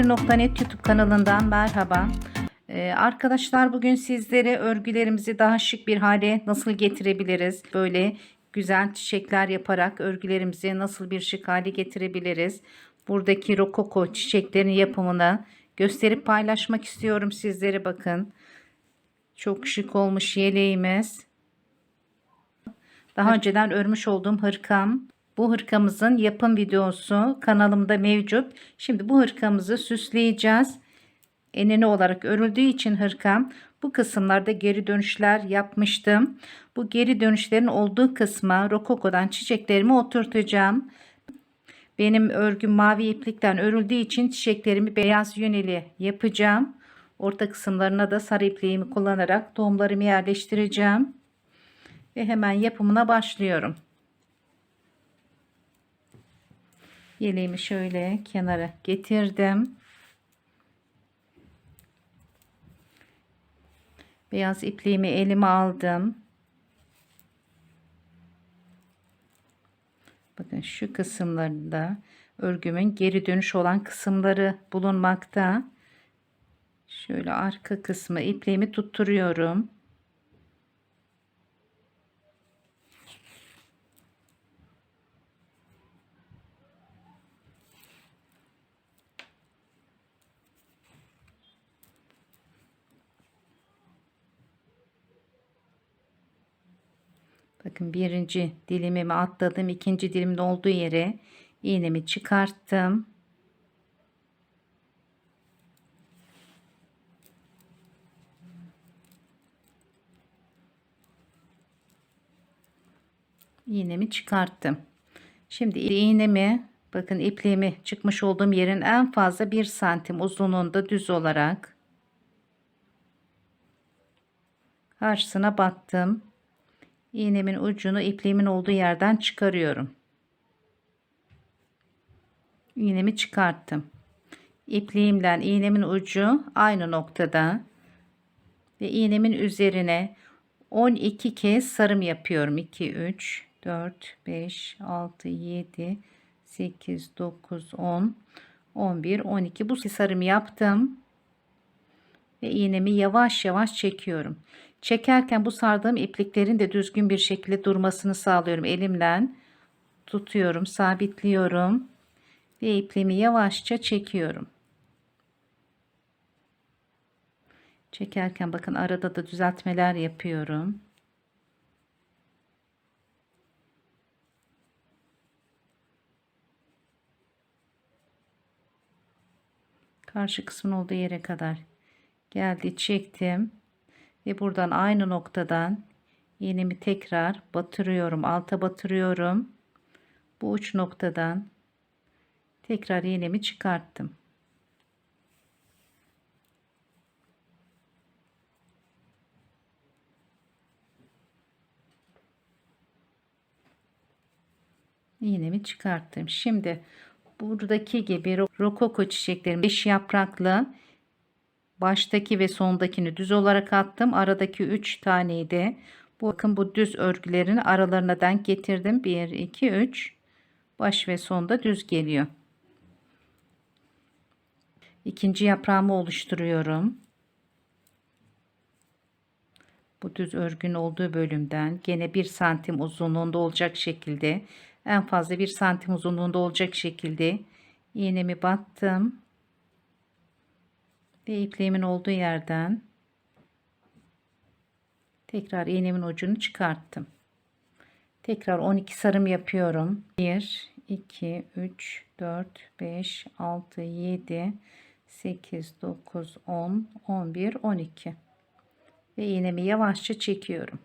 Örgüler.net YouTube kanalından merhaba. Ee, arkadaşlar bugün sizlere örgülerimizi daha şık bir hale nasıl getirebiliriz? Böyle güzel çiçekler yaparak örgülerimizi nasıl bir şık hale getirebiliriz? Buradaki rokoko çiçeklerin yapımını gösterip paylaşmak istiyorum sizlere bakın. Çok şık olmuş yeleğimiz. Daha önceden örmüş olduğum hırkam. Bu hırkamızın yapım videosu kanalımda mevcut. Şimdi bu hırkamızı süsleyeceğiz. Enine olarak örüldüğü için hırkam bu kısımlarda geri dönüşler yapmıştım. Bu geri dönüşlerin olduğu kısma rokokodan çiçeklerimi oturtacağım. Benim örgüm mavi iplikten örüldüğü için çiçeklerimi beyaz yöneli yapacağım. Orta kısımlarına da sarı ipliğimi kullanarak tohumlarımı yerleştireceğim. Ve hemen yapımına başlıyorum. Yeleğimi şöyle kenara getirdim. Beyaz ipliğimi elime aldım. Bakın şu kısımlarında örgümün geri dönüş olan kısımları bulunmakta. Şöyle arka kısmı ipliğimi tutturuyorum. Bakın birinci dilimimi atladım. ikinci dilimin olduğu yere iğnemi çıkarttım. iğnemi çıkarttım. Şimdi iğnemi bakın ipliğimi çıkmış olduğum yerin en fazla bir santim uzunluğunda düz olarak karşısına battım iğnemin ucunu ipliğimin olduğu yerden çıkarıyorum. İğnemi çıkarttım. İpliğimden iğnemin ucu aynı noktada ve iğnemin üzerine 12 kez sarım yapıyorum. 2 3 4 5 6 7 8 9 10 11 12 bu sarım yaptım ve iğnemi yavaş yavaş çekiyorum. Çekerken bu sardığım ipliklerin de düzgün bir şekilde durmasını sağlıyorum. Elimle tutuyorum, sabitliyorum ve ipliğimi yavaşça çekiyorum. Çekerken bakın arada da düzeltmeler yapıyorum. Karşı kısmın olduğu yere kadar geldi çektim ve buradan aynı noktadan iğnemi tekrar batırıyorum alta batırıyorum. Bu uç noktadan tekrar iğnemi çıkarttım. İğnemi çıkarttım. Şimdi buradaki gibi rokoko çiçeklerim 5 yapraklı baştaki ve sondakini düz olarak attım. Aradaki 3 taneyi de bu bakın bu düz örgülerin aralarına denk getirdim. 1 2 3 baş ve sonda düz geliyor. İkinci yaprağımı oluşturuyorum. Bu düz örgün olduğu bölümden gene 1 santim uzunluğunda olacak şekilde en fazla 1 santim uzunluğunda olacak şekilde iğnemi battım ve ipliğimin olduğu yerden tekrar iğnemin ucunu çıkarttım. Tekrar 12 sarım yapıyorum. 1 2 3 4 5 6 7 8 9 10 11 12 ve iğnemi yavaşça çekiyorum.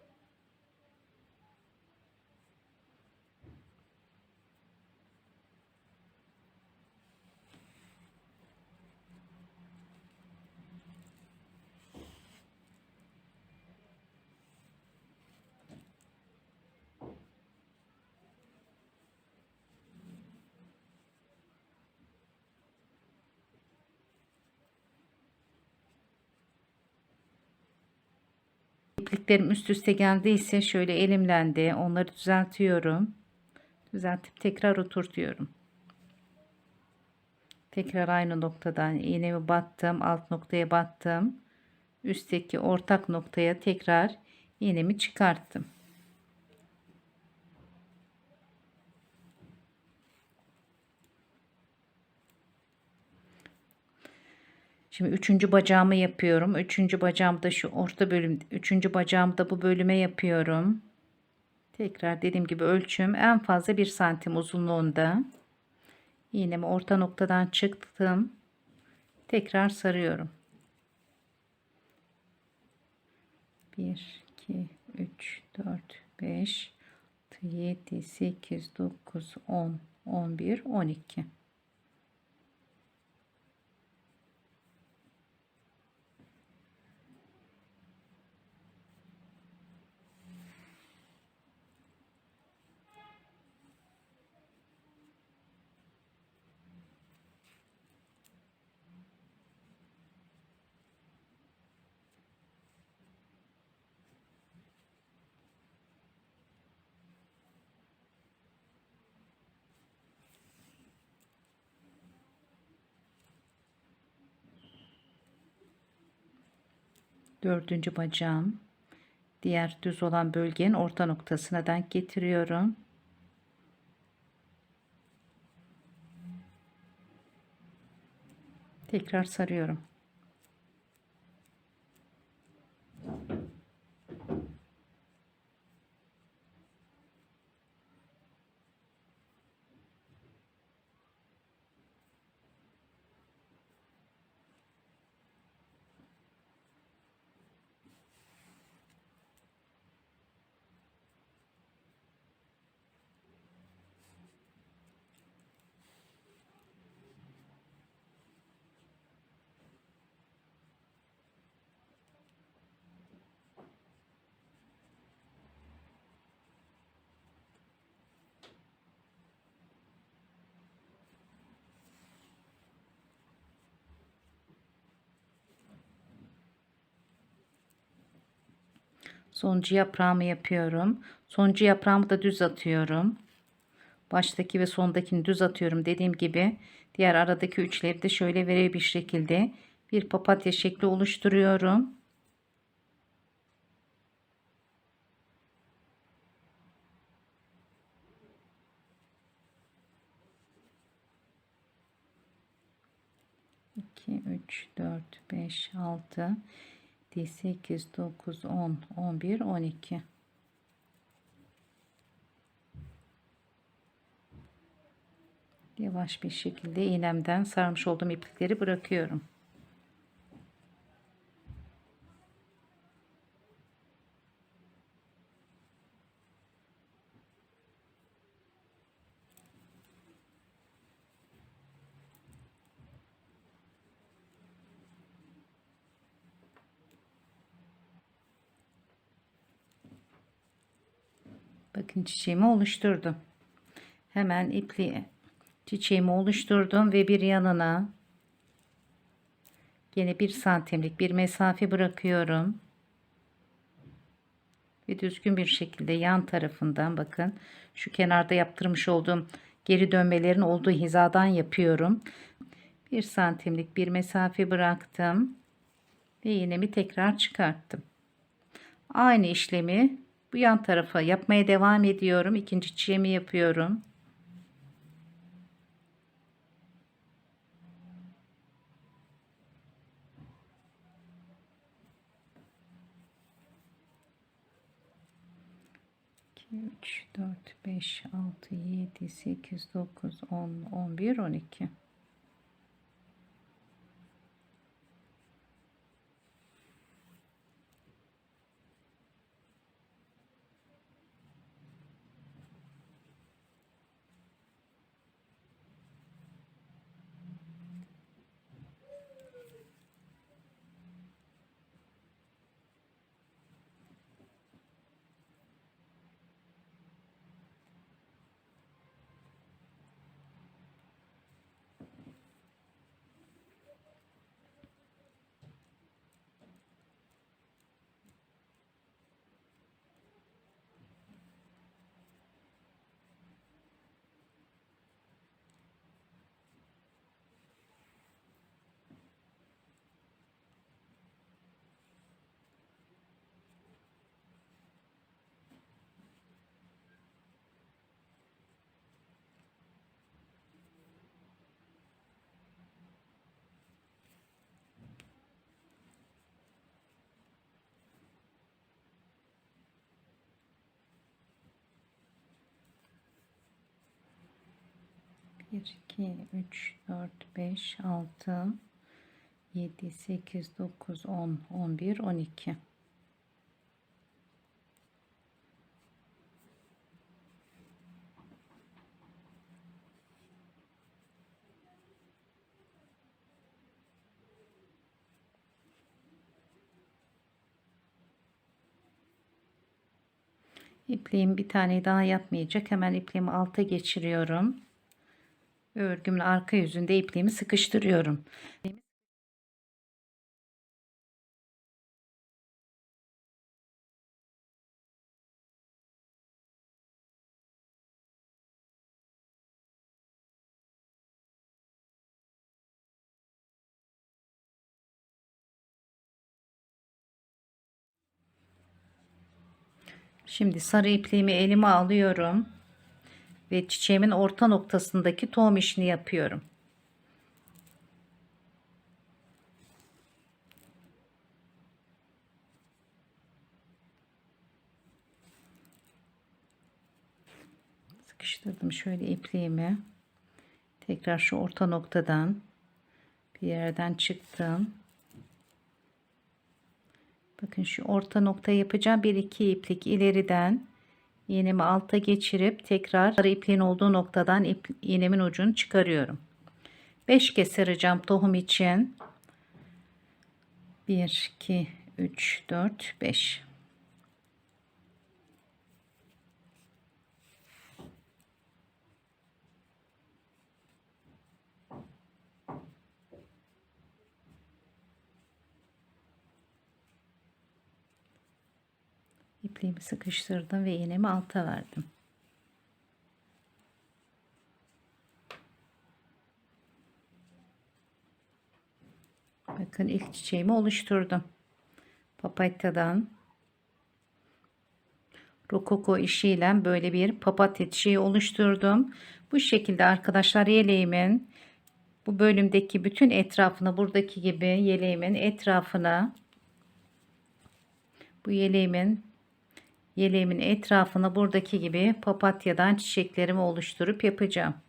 İpliklerim üst üste geldiyse şöyle elimle de onları düzeltiyorum. Düzeltip tekrar oturtuyorum. Tekrar aynı noktadan iğnemi battım. Alt noktaya battım. Üstteki ortak noktaya tekrar iğnemi çıkarttım. Şimdi üçüncü bacağımı yapıyorum. Üçüncü bacağımda şu orta bölüm, üçüncü bacağımda bu bölüme yapıyorum. Tekrar dediğim gibi ölçüm en fazla bir santim uzunluğunda. İğnemi orta noktadan çıktım. Tekrar sarıyorum. 1, 2, 3, 4, 5, 6, 7, 8, 9, 10, 11, 12. dördüncü bacağım diğer düz olan bölgenin orta noktasına denk getiriyorum. Tekrar sarıyorum. Sonuncu yaprağımı yapıyorum. Sonuncu yaprağımı da düz atıyorum. Baştaki ve sondakini düz atıyorum. Dediğim gibi diğer aradaki üçleri de şöyle verev bir şekilde bir papatya şekli oluşturuyorum. İki, üç, dört, beş, altı, 8, 9, 10, 11, 12. Yavaş bir şekilde iğnemden sarmış olduğum iplikleri bırakıyorum. Bakın çiçeğimi oluşturdum. Hemen ipliği çiçeğimi oluşturdum ve bir yanına yine bir santimlik bir mesafe bırakıyorum. Ve düzgün bir şekilde yan tarafından bakın şu kenarda yaptırmış olduğum geri dönmelerin olduğu hizadan yapıyorum. Bir santimlik bir mesafe bıraktım. Ve iğnemi tekrar çıkarttım. Aynı işlemi bu yan tarafa yapmaya devam ediyorum. İkinci çiçeğimi yapıyorum. üç, dört, beş, altı, yedi, sekiz, dokuz, on, on bir, on iki. 1, 2, 3, 4, 5, 6, 7, 8, 9, 10, 11, 12. İpliğim bir tane daha yapmayacak. Hemen ipliğimi alta geçiriyorum. Örgümün arka yüzünde ipliğimi sıkıştırıyorum. Şimdi sarı ipliğimi elime alıyorum ve çiçeğimin orta noktasındaki tohum işini yapıyorum. Sıkıştırdım şöyle ipliğimi. Tekrar şu orta noktadan bir yerden çıktım. Bakın şu orta nokta yapacağım. Bir iki iplik ileriden iğnemi alta geçirip tekrar ipliğin olduğu noktadan ip, iğnemin ucunu çıkarıyorum. 5 kez saracağım tohum için. 1 2 3 4 5 ipliğimi sıkıştırdım ve iğnemi alta verdim. Bakın ilk çiçeğimi oluşturdum. Papatyadan rokoko işiyle böyle bir papatya çiçeği oluşturdum. Bu şekilde arkadaşlar yeleğimin bu bölümdeki bütün etrafını buradaki gibi yeleğimin etrafına bu yeleğimin yeleğimin etrafını buradaki gibi papatyadan çiçeklerimi oluşturup yapacağım.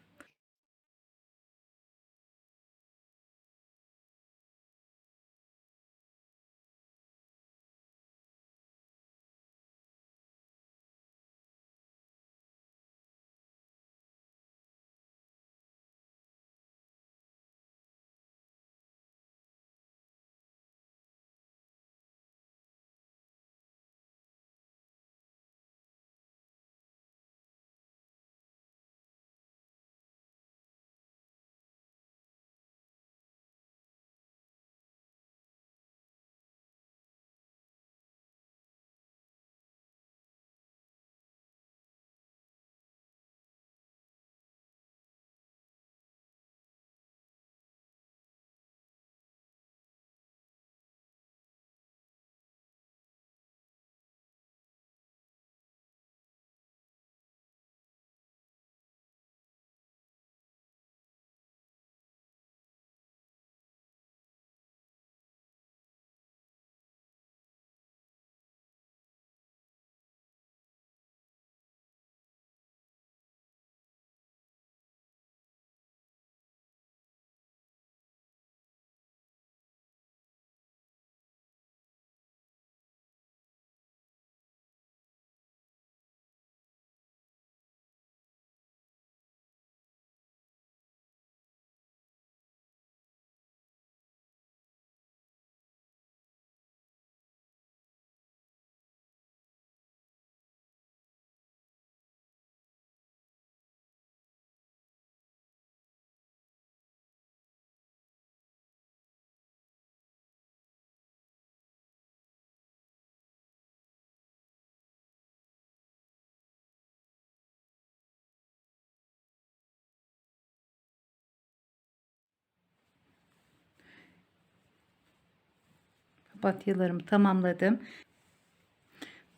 Papatyalarımı tamamladım.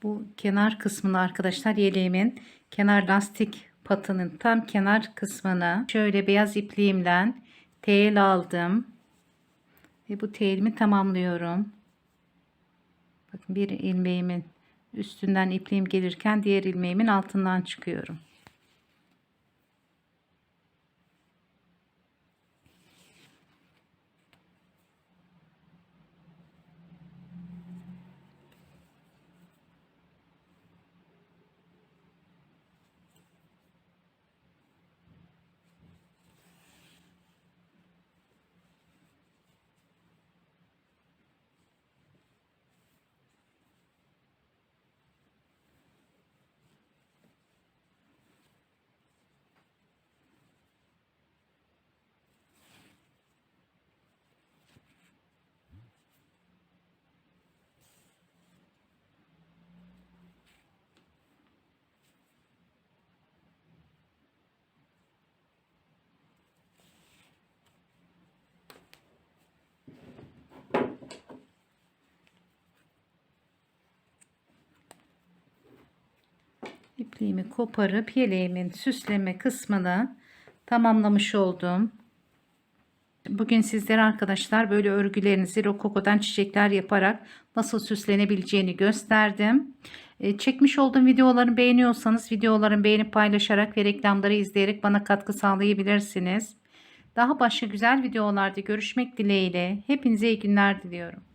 Bu kenar kısmını arkadaşlar yeleğimin kenar lastik patının tam kenar kısmına şöyle beyaz ipliğimle tel aldım. Ve bu telimi tamamlıyorum. Bakın bir ilmeğimin üstünden ipliğim gelirken diğer ilmeğimin altından çıkıyorum. İpliğimi koparıp yeleğimin süsleme kısmını tamamlamış oldum. Bugün sizlere arkadaşlar böyle örgülerinizi rokokodan çiçekler yaparak nasıl süslenebileceğini gösterdim. E, Çekmiş olduğum videoları beğeniyorsanız videolarımı beğenip paylaşarak ve reklamları izleyerek bana katkı sağlayabilirsiniz. Daha başka güzel videolarda görüşmek dileğiyle. Hepinize iyi günler diliyorum.